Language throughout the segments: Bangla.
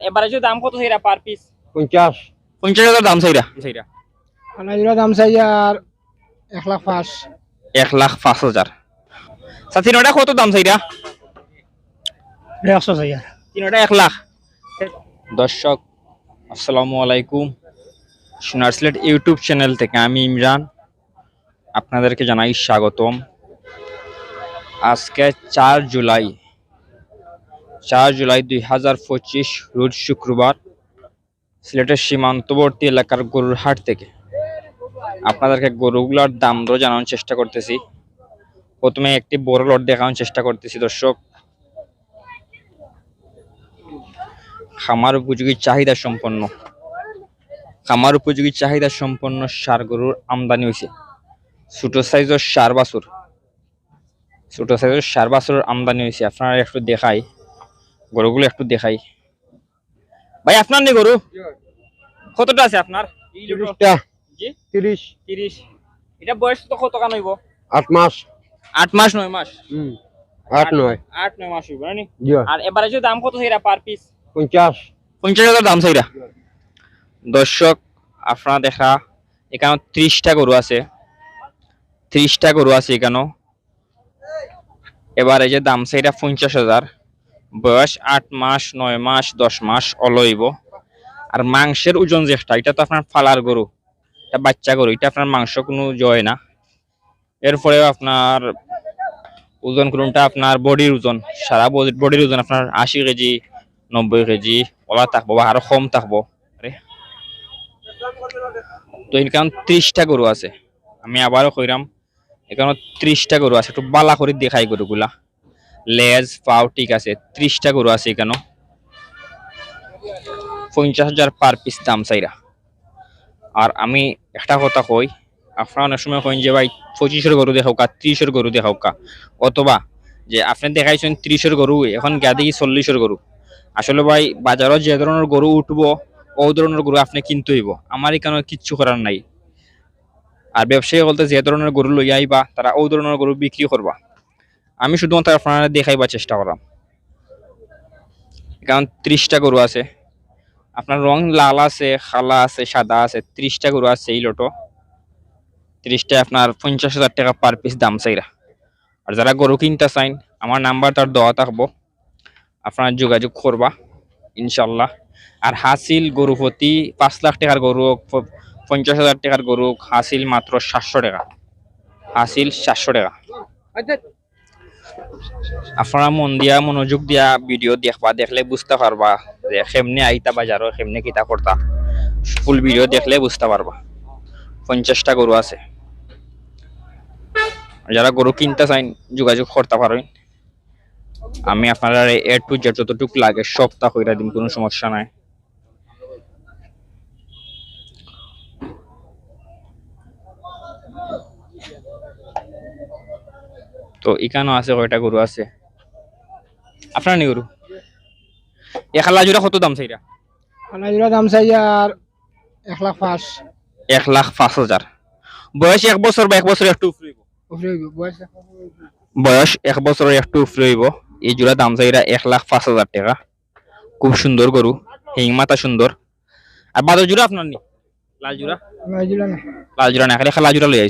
এবারে যে দাম কত সেইরা পার পিস পঞ্চাশ। পঞ্চাশ হাজার দাম চাইরা? চাইরা। আনাজুরা দাম চাই আর এক লাখ পাঁচ। এক লাখ পাঁচ হাজার। আচ্ছা তিনটা কত দাম চাইরা? একশো চাই আর তিনটা এক লাখ। দর্শক আসসালামু আলাইকুম। সোনার সিলেট ইউটিউব চ্যানেল থেকে আমি ইমরান। আপনাদেরকে জানাই স্বাগতম। আজকে চার জুলাই চার জুলাই দুই হাজার পঁচিশ, রোজ শুক্রবার, সিলেটের সীমান্তবর্তী এলাকার গরুর হাট থেকে। আপনাদেরকে গরুগুলোর দাম দর জানানোর চেষ্টা করতেছি। প্রথমে একটি বড় লট দেখানোর চেষ্টা করতেছি, দর্শক। খামার উপযোগী চাহিদা সম্পন্ন। খামার উপযোগী চাহিদা সম্পন্ন সার গরুর আমদানি হয়েছে। ছোট সাইজের সার বাছুর। ছোট সাইজের সার বাছুরের আমদানি হয়েছে। আপনারা একটু দেখাই। গরুগুলো একটু দেখাই। ভাই আপনার নেই গরু? কতটা আছে আপনার? তিরিশটা। জি? তিরিশ। তিরিশ। এটা বয়স তো কত কান হইব? আট মাস। আট মাস নয় মাস? আট নয়। আট নয় মাস হইব নানি আর এবারে দাম কত সেইরা পার পিস পঞ্চাশ। পঞ্চাশ হাজার দাম দর্শক আপনারা দেখা এখানে ত্রিশটা গরু আছে। ত্রিশটা গরু আছে এখানে এবার এই যে দাম চাইরা পঞ্চাশ হাজার। বয়স আট মাস, নয় মাস, দশ মাস অলইব। আর মাংসের ওজন যেটা, এটা তো আপনার ফালার গরু, এটা বাচ্চা গরু, এটা আপনার মাংস কোনো জয় না। এরপরেও আপনার ওজন কোনটা, আপনার বডির ওজন, সারা বডির ওজন আপনার আশি কেজি, নব্বই কেজি ওলা থাকব বা আরও কম থাকব। তো এখানে ত্রিশটা গরু আছে। আমি আবারও কইরাম এখানে ত্রিশটা গরু আছে, একটু বালা করে দেখাই গরুগুলা। লেজ পাও ঠিক আছে, ত্রিশটা গরু আছে এখানে পঞ্চাশ হাজার পার পিস দাম চাইরা। আর আমি একটা কথা কই, আপনারা অনেক সময় কইন যে ভাই পঁচিশের গরু দেখাও কা ত্রিশের গরু দেখাও কা অথবা যে আপনি দেখাইছেন ত্রিশের গরু, এখন গা দেখি চল্লিশের গরু। আসলে ভাই বাজারত যে ধরনের গরু উঠবো, ও ধরনের গরু আপনি কিনতে হইব। আমার এখানে কিচ্ছু করার নাই। আর ব্যবসায়ী বলতে যে ধরনের গরু লই আইবা, তারা ও ধরনের গরু বিক্রি করবা। আমি শুধুমাত্র আপনারা দেখাইবার চেষ্টা করাম কারণ ত্রিশটা গরু আছে। আপনার রং লাল আছে খালা আছে সাদা আছে ত্রিশটা গরু আছে এই লোটো। ত্রিশটা আপনার পঞ্চাশ হাজার টাকা পার পিস দাম চাইরা। আর যারা গরু কিনতে চাইন আমার নাম্বার তার দেওয়া থাকব। আপনারা যোগাযোগ করবা ইনশাল্লাহ আর হাসিল গরু প্রতি পাঁচ লাখ টাকার গরু হোক, পঞ্চাশ হাজার টাকার গরু হোক, হাসিল মাত্র সাতশো টাকা। হাসিল সাতশো টাকা। আপনারা মন দিয়া, মনোযোগ দিয়া ভিডিও দেখবা, দেখলে বুঝতে পারবা যে কেমনে আইতা বাজারও কেমনে কিতা করতা ফুল ভিডিও দেখলে বুঝতে পারবা পঞ্চাশটা গরু আছে। যারা গরু কিনতে চাইন যোগাযোগ করতে পারেন আমি আপনারা এ টু জেড যতটুকু লাগে, সপ্তাহ কইরা দিন কোনো সমস্যা নাই। তো এখানেও আছে কয়টা গরু আছে? আপনার নি গরু এ খালা জোড়া কত দাম চাইরা দাম চাই আর এক লাখ পাঁচ। এক লাখ পাঁচ হাজার বয়স এক বছর বা এক বছর একটু বয়স এক বছরের একটু উপরে হইব এই জোড়া দাম চাইরা এক লাখ পাঁচ হাজার টাকা। খুব সুন্দর গরু হিং মাথা সুন্দর আর বাদর জোড়া আপনার নি? লাল জোড়া আনাজুরা না লাল জোড়া না খালি খালা জোড়া লই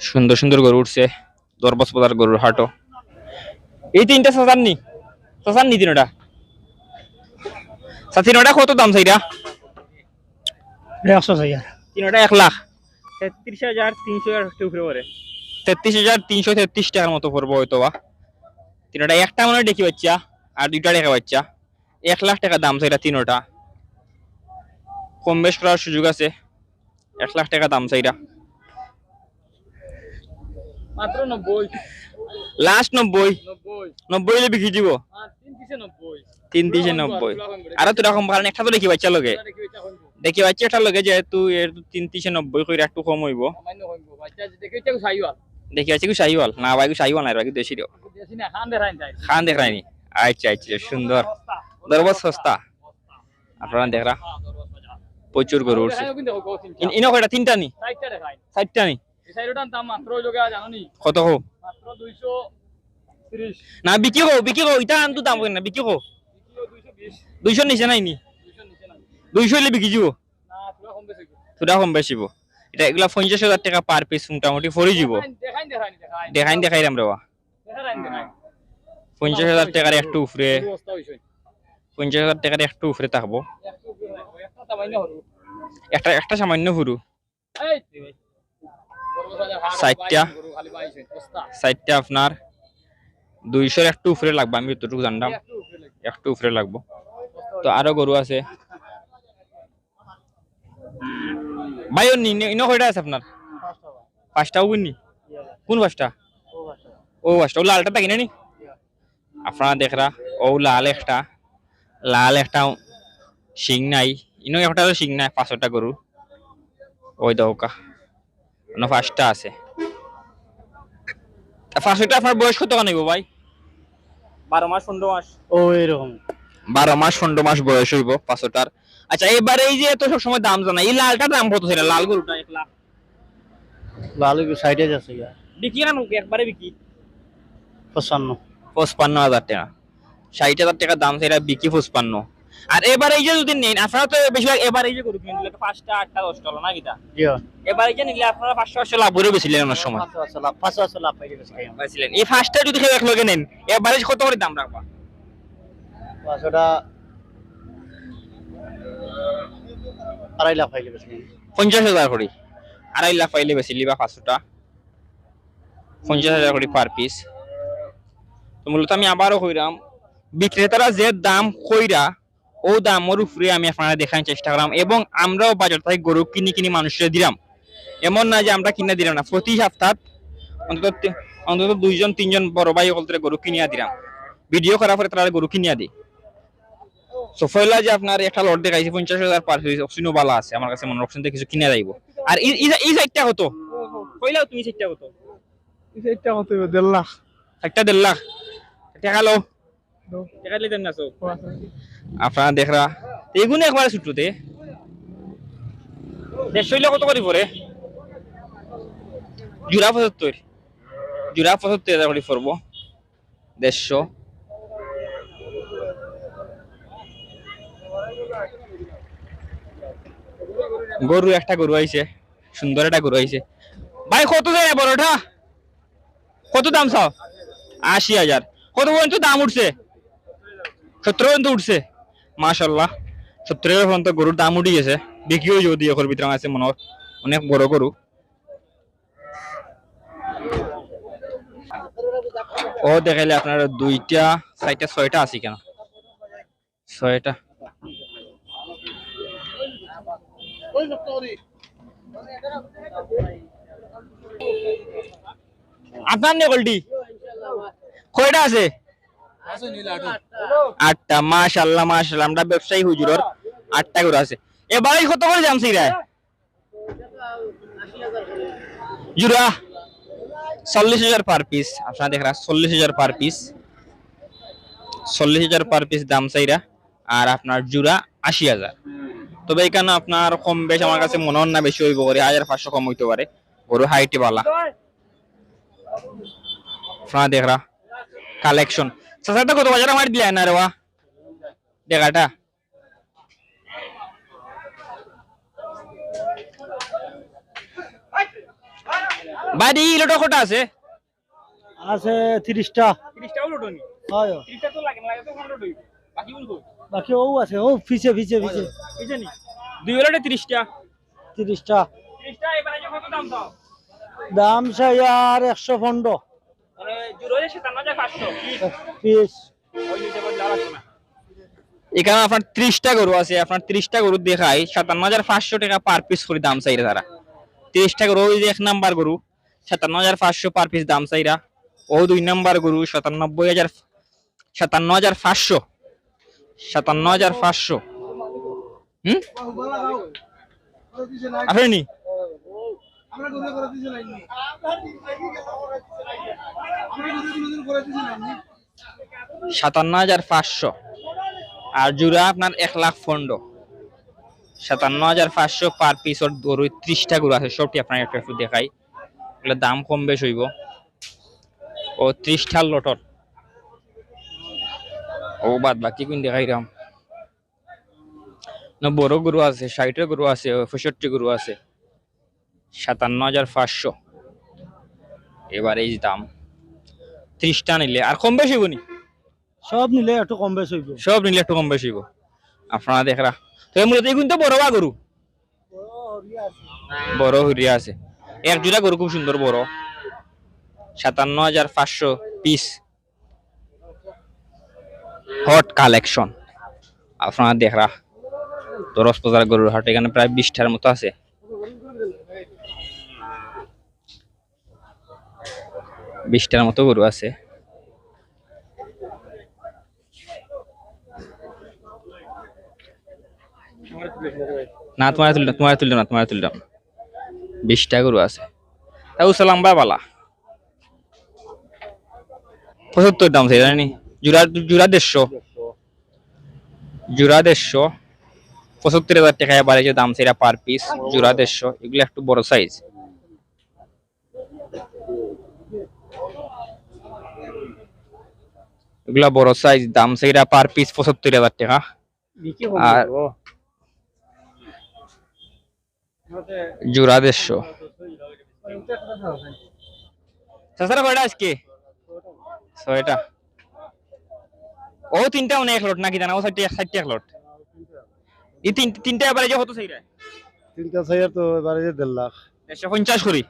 সুন্দর সুন্দর গরু উঠছে। দরবস বাজার গরুর হাটও। এই তিনটা সাসার নি সাসার নি তিনটা। সা তিনটা কত দাম চাইরা? একশো চাই তিনটা এক লাখ। তেত্রিশ হাজার তিনশো একটু উপরে পড়ে। তেত্রিশ হাজার তিনশো তেত্রিশ টাকার মতো পড়ব হয়তো বা। তিনটা একটা মনে হয় দেখি বাচ্চা আর দুইটা দেখা বাচ্চা। এক লাখ টাকা দাম চাইরা তিনটা। কম বেশ করার সুযোগ আছে। এক লাখ টাকা দাম চাইরা। মাত্র নব্বই। লাস্ট নব্বই। নব্বই। নব্বই হলে বিক্রি দিব? তিন পিসে নব্বই? তিন তিনশে নব্বই। আর তো রকম কারণ একটা তো দেখি বাচ্চা লগে। দেখি বাচ্চা একটা লগে যেহেতু এর তো তিন তিনশে নব্বই করে একটু কম হইব। দেখে চাই সাইওয়াল। দেখি আছে কি শাহিওয়াল না ভাই শাহিওয়াল না বাকি দেশি দিও দেশি না খান দেখাই যায় খান দেখায়নি আচ্ছা আচ্ছা সুন্দর। দরবার সস্তা। আপনারা দেখরা। প্রচুর গরু উঠছে। ইনো কয়টা? তিনটা নি? চারটা নি? দাম কত না বিকি ইটা আনতো দাম না বিকি হো দুইশো পঁয়ত্রিশ নিচে নাইনি দুইশোর দুইশো হইলে বিকি যাব কম বেশি তোরা কম বেশিব এটা এগুলা পঞ্চাশ হাজার টাকা পার পিস মোটামুটি ফরি যাব দেখাই দেখাই পঞ্চাশ হাজার টাকার একটু উপরে পঞ্চাশ হাজার টাকার একটু উপরে থাকব একটা একটা একটা সামান্য হুরু বস্তা। সাইডটা আপনার দুইশোর একটু উপরে লাগবে আমি যতটুকু জানলাম। একটু উপরে লাগবে, তো আরও গরু আছে। ভাই ও ইনো কয়টা আছে আপনার? পাঁচটা ও নি কোন পাঁচটা? ও পাঁচটা। ও লালটা থাকি না নি আপনারা দেখরা ও লাল একটা। লাল একটা শিং নাই। ইনো একটা শিং নাই পাঁচটা গরু। ওই দৌকা। পাঁচটা আছে। পাঁচটা আপনার বয়স কত কানিব ভাই? বারো মাস পনেরো মাস। ও এরকম। বারো মাস পনেরো মাস বয়স হইব পাঁচটার আচ্ছা এবারে এই যে এত সবসময় দাম জানা এই লালটার দাম কত ছিল লাল গরুটা এক লাখ। লাল সাইডে আছে বিক্রি না মুখে একবারে বিক্রি? পঁচান্ন। পঁচপান্ন হাজার টাকা। ষাট হাজার টাকা দাম সেটা বিক্রি পঁচপান্ন। আর এবার এই যে যদি নেন আপনারা তো বেশিরভাগ এবার এই যে গরু পাঁচটা আটটা দশটা হলো না কিটা এবার এই যে নিলে আপনারা পাঁচশো পাঁচশো লাভ করে বেছিলেন অনেক সময়। পাঁচশো পাঁচশো লাভ বেছিলেন এই ফার্স্টটা যদি একলগে নেন এবারে কত করে দাম রাখবা? পাঁচশোটা আড়াই লাখ পাইলে বেশি পঞ্চাশ হাজার করে। আড়াই লাখ পাইলে বেশি লিবা পাঁচশোটা। পঞ্চাশ হাজার করে পার পিস তো মূলত আমি আবারও কইরাম বিক্রেতারা যে দাম কইরা ও দামের উপরে আমি আপনারা দেখানোর চেষ্টা করলাম এবং আমরাও বাজার থেকে গরু কিনি কিনি মানুষের দিলাম। এমন না যে আমরা কিনে দিলাম না প্রতি সপ্তাহ অন্তত অন্তত দুইজন তিনজন বড় ভাই সকল গরু কিনিয়া দিলাম। ভিডিও করার পরে তারা গরু কিনিয়া দিই সো ফয়লা যে আপনার একটা লট দেখাইছে পঞ্চাশ হাজার পার অপশনও বালা আছে আমার কাছে মনে অপশন কিছু কিনে যাইব আর এই- এই এই সাইডটা হতো কইলাও তুমি সাইডটা হতো এটা কত? দেড় লাখ। একটা দেড় লাখ। টাকা লো টাকা না সব আপনারা দেখরা এগুলো একবার ছুটতে দেড়শো হইলে কত করে পরে জুরা পঁচাত্তর। জুরা পঁচাত্তর হাজার করে পড়ব। দেড়শো। গরু একটা গরু আইছে। সুন্দর একটা গরু আইছে। ভাই, কত যায় বড়টা? কত দাম চাও? আশি হাজার। কত পর্যন্ত দাম উঠছে? সত্তর পর্যন্ত উঠছে। মাশাল্লাহ সত্তর পর্যন্ত গরুর দাম উঠে গেছে। বিক্রিও যদি এখন ভিতরে আছে, মনে অনেক বড় গরু। ও দেখাইলে আপনার দুইটা, চারটা, ছয়টা আছে কেন? ছয়টা। আপনার নে গোল্ডি কয়টা আছে? আটটা মাশাল্লাহ মাশাল্লাহ আমরা ব্যবসায়ী হুজুরর আটটা করে আছে। এবারে কত করে জানছি রে? জুরা, চল্লিশ হাজার পার পিস আপনারা দেখরা চল্লিশ হাজার পার পিস চল্লিশ হাজার পার পিস দাম চাইরা, আর আপনার জুরা আশি হাজার। তবে এখানে আপনার কম বেশ আমার কাছে মনে হয় না বেশি হইব করে, হাজার পাঁচশো কম হইতে পারে। গরু হাইটে বালা। আপনারা দেখরা কালেকশন সাসাটা কত বাজারে মারি দিলে না রে দেখাটা বাড়ি লোটো কটা আছে আছে 30টা 30টা লোটো নি বাকি ও আছে ও পিছে পিছে পিছে দুই লোটে 30টা 30টা দাম চাই আর 115 এখানে আপনার ত্রিশটা গরু আছে, আপনার ত্রিশটা গরু দেখাই, সাতান্ন হাজার পাঁচশো টাকা পার পিস করে দাম চাইরা তারা। ত্রিশটা গরু, ওই এক নাম্বার গরু, সাতান্ন হাজার পাঁচশো পার পিস দাম চাইরা। ও দুই নাম্বার গরু, সাতানব্বই হাজার, সাতান্ন হাজার পাঁচশো। সাতান্ন হাজার পাঁচশো। হুম? আপনি সাতান্ন হাজার পাঁচশো। আর জুড়া আপনার এক লাখ পনেরো। সাতান্ন হাজার পাঁচশো পার পিস ওর গরু ত্রিশটা গরু আছে, সবটি আপনার একটা একটু দেখাই। এগুলো দাম কম বেশ হইব। ও ত্রিশটা লটর। ও বাদ বাকি কোন দেখাইলাম। না, বড় গরু আছে ষাটের গরু আছে পঁয়ষট্টি গরু আছে। সাতান্ন হাজার পাঁচশো। এবার এই দাম ত্রিশটা নিলে আর কম বেশি হইব নি? সব নিলে একটু কম বেশ হইব। সব নিলে একটু কম বেশি হইব। আপনারা দেখরা তো মূলত এই কিন্তু বড় বা গরু? বড় হরিয়া আছে। এক জোড়া গরু খুব সুন্দর বড়। সাতান্ন হাজার পাঁচশো পিস হট কালেকশন আপনারা দেখরা দরস বাজার গরুর হাট এখানে প্রায় বিশটার মতো আছে। বিশটার মতো গরু আছে। না, তোমার তুললাম তোমার তুললাম না, তোমার তুললাম। বিশটা গরু আছে। তাও সালাম বা বালা। পঁচাত্তর দাম সেই জানি জুরা জুরা দেড়শো। জুরা দেড়শো। পঁচাত্তর হাজার টাকা বাড়িয়েছে দাম সেটা পার পিস জুরা দেড়শো। এগুলো একটু বড় সাইজ এগুলা বড় সাইজ দাম সেটা পার পিস পঁচাত্তর হাজার টাকা। আর জোড়া দেড়শো। চাচারা কয়টা আজকে? ছয়টা। ও তিনটা অনেক লট নাকি জানা? ও এক লট এই তিন তিনটা এবারে যে কত সেইটা তিনটা তো এবারে যে দেড় লাখ। একশো পঞ্চাশ করি।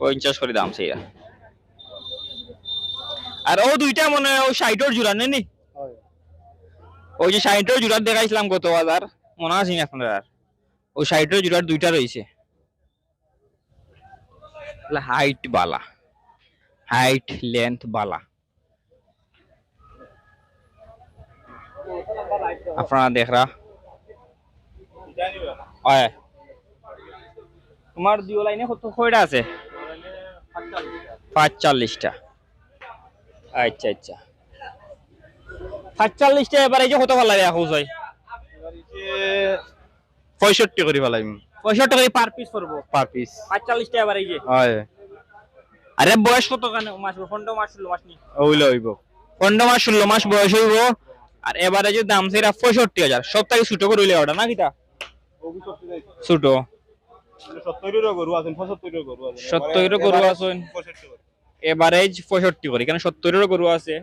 পঞ্চাশ করি দাম সেইটা আর ও দুইটা মনে হয় ও ষাটর জোড়া নেই ওই যে ষাটর জোড়ার দেখাইছিলাম গত বাজার মনে আছে না আপনার আর? ওই ষাটর জোড়ার দুইটা রয়েছে। হাইট বালা। হাইট লেন্থ বালা। আপনারা দেখরা। হয়। তোমার দুই লাইনে কত কয়টা আছে? পাঁচচল্লিশটা। আচ্ছা আচ্ছা। সাতচল্লিশটা এবারে যে কত ভালো লাগে এখন পঁয়ষট্টি করে ফেলাইম পঁয়ষট্টি করে পার পিস করব? পার পিস পাঁচচল্লিশটা এবারে যে হয়। আরে বয়স কত কেন? মাস পনেরো মাস ষোলো মাস নি? ওইলে হইব। পনেরো মাস ষোলো মাস বয়স হইব। আর এবারে যে দাম সেটা পঁয়ষট্টি হাজার। সব থেকে ছোট করে হইলে ওটা না কিটা? ছোট। সত্তরেরও গরু আছেন পঁচাত্তরেরও গরু আছেন সত্তরেরও গরু আছেন এভারেজ পঁয়ষট্টি করে। এখানে সত্তরেরও গরু আছে,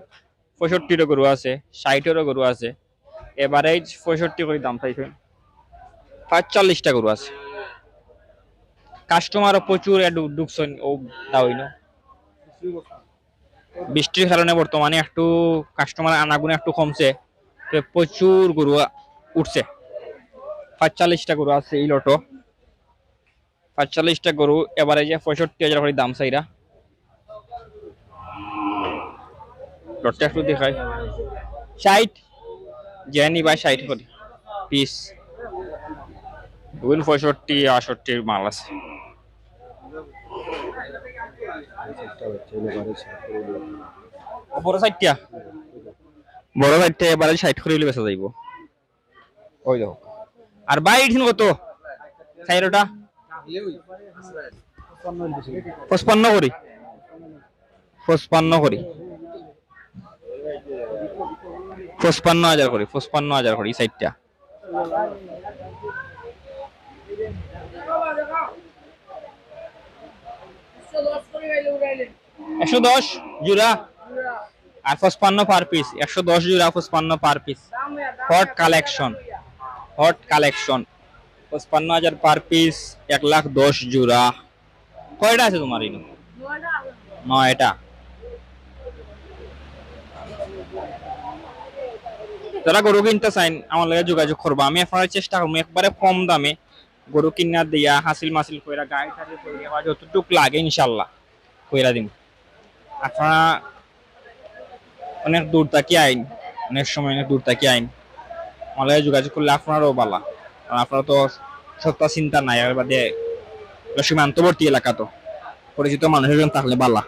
পঁয়ষট্টিরও গরু আছে, ষাটেরও গরু আছে। এভারেজ পঁয়ষট্টি করে দাম চাইছেন পাঁচচল্লিশটা গরু আছে। কাস্টমারও প্রচুর ও দাওই না বৃষ্টির কারণে বর্তমানে একটু কাস্টমার আনাগুনে একটু কমছে। প্রচুর গরু উঠছে। পাঁচচল্লিশটা গরু আছে এই লটো। পাঁচচল্লিশটা গরু এবারে যে পঁয়ষট্টি হাজার করে দাম চাইরা। লটটা একটু দেখাই ষাট জেনি বা ষাট করে। পিস ওগুলো পঁয়ষট্টি আষট্টির মাল আছে। বড় ষাটটা বড় ষাটটা এবারে ষাট করে বেচা যাইব। ওই দেখো। আর বাইট কত? সাইরোটা পঁচপান্ন করি। পঁচপান্ন করি। পঁচপান্ন হাজার করি, পঁচপান্ন হাজার করি এই সাইডটা একশো দশ জোড়া আর পঁচপান্ন পার পিস একশো দশ জোড়া, পঁচপান্ন per piece hot collection hot collection পঁচপান্ন হাজার পার পিস এক লাখ দশ জোড়া। কয়টা আছে তোমার নয়টা। যারা গরু কিনতে চাইন, আমার লগে যোগাযোগ করব। আমি আপনার চেষ্টা করব, একবারে কম দামে গরু কিনা দিয়া, হাসিল মাসিল কইরা, গাড়ি যতটুক লাগে ইনশাল্লাহ কইরা দিম। আপনারা অনেক দূর তাকি আইন, অনেক সময় অনেক দূর তাকি আইন। আমার লগে যোগাযোগ করলে আপনারও বালা। কারণ আপনারা তো সত্তা চিন্তা নাই আর বাদে সীমান্তবর্তী এলাকা তো। পরিচিত মানুষের জন্য থাকলে বালা।